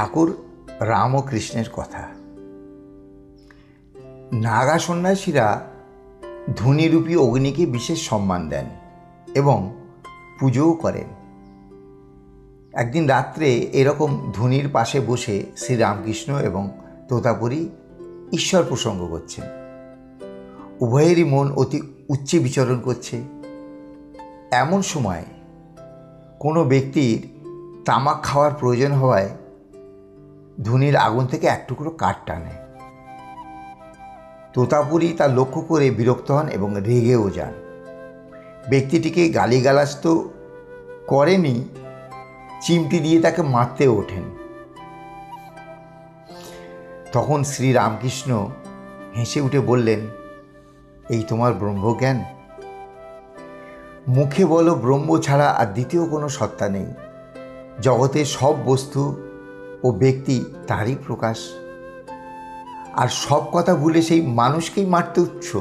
ঠাকুর রাম ও কৃষ্ণের কথা। নাগা সন্ন্যাসীরা ধূনিরূপী অগ্নিকে বিশেষ সম্মান দেন এবং পুজোও করেন। একদিন রাত্রে এরকম ধুনির পাশে বসে শ্রীরামকৃষ্ণ এবং তোতাপুরী ঈশ্বর প্রসঙ্গ করছেন। উভয়েরই মন অতি উচ্চে বিচরণ করছে। এমন সময় কোনো ব্যক্তির তামাক খাওয়ার প্রয়োজন হওয়ায় ধুনির আগুন থেকে এক টুকরো কাঠ টানে। তোতাপুরি তা লক্ষ্য করে বিরক্ত হন এবং রেগেও যান। ব্যক্তিটিকে গালিগালাজ তো করেনি, চিমটি দিয়ে তাকে মারতে ওঠেন। তখন শ্রী রামকৃষ্ণ হেসে উঠে বললেন, এই তোমার ব্রহ্মজ্ঞান? মুখে বলো ব্রহ্ম ছাড়া আর দ্বিতীয় কোনো সত্তা নেই। জগতের সব বস্তু ও ব্যক্তি তারই প্রকাশ। আর সব কথা ভুলে সেই মানুষকেই মারতে উচ্ছ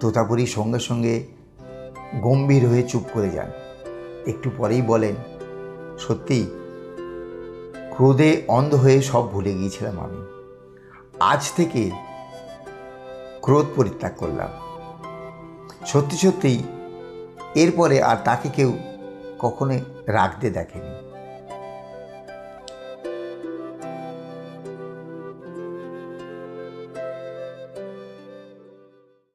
তোতাপুরি সঙ্গে সঙ্গে গম্ভীর হয়ে চুপ করে যান। একটু পরেই বলেন, সত্যি, ক্রোধে অন্ধ হয়ে সব ভুলে গিয়েছিলাম আমি। আজ থেকে ক্রোধ পরিত্যাগ করলাম। সত্যি সত্যিই এরপরে আর তাকে কেউ কখনোই রাখতে দেখেনি।